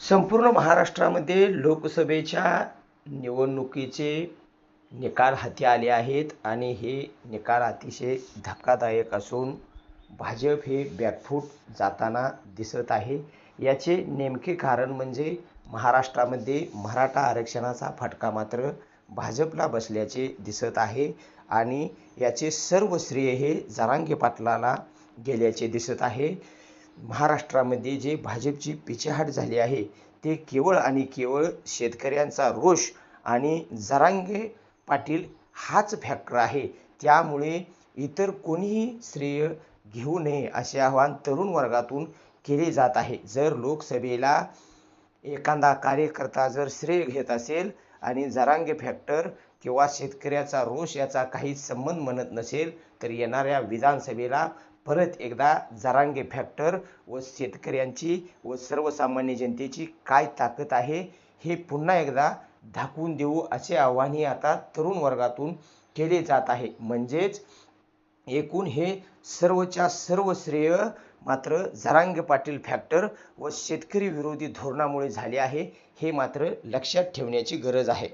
संपूर्ण महाराष्ट्रामध्ये लोकसभेच्या निवडणुकीचे निकाल हाती आले आहेत आणि हे निकाल अतिशय धक्कादायक असून भाजप हे बॅकफूट जाताना दिसत आहे. याचे नेमके कारण म्हणजे महाराष्ट्रामध्ये मराठा आरक्षणाचा फटका मात्र भाजपला बसल्याचे दिसत आहे आणि याचे सर्व श्रेय हे जरांगे पाटलाला गेल्याचे दिसत आहे. महाराष्ट्रामध्ये जे भाजपची पिछेहाट झाली आहे ते केवळ आणि केवळ शेतकऱ्यांचा रोष आणि जरांगे पाटील हाच फॅक्टर आहे. त्यामुळे इतर कोणीही श्रेय घेऊ नये असे आवाहन तरुण वर्गातून केले जात आहे. जर लोकसभेला एखादा कार्यकर्ता जर श्रेय घेत असेल आणि जरांगे फॅक्टर किंवा शेतकऱ्याचा रोष याचा काही संबंध म्हणत नसेल तर येणाऱ्या विधानसभेला परत एकदा जरांगे फॅक्टर व शेतकऱ्यांची व सर्वसामान्य जनतेची काय ताकद आहे हे पुन्हा एकदा दाखवून देऊ असे आव्हानही आता तरुण वर्गातून केले जात आहे. म्हणजेच एकूण हे सर्वच्या सर्व श्रेय मात्र जरांगे पाटील फॅक्टर व शेतकरी विरोधी धोरणामुळे झाले आहे हे मात्र लक्षात ठेवण्याची गरज आहे.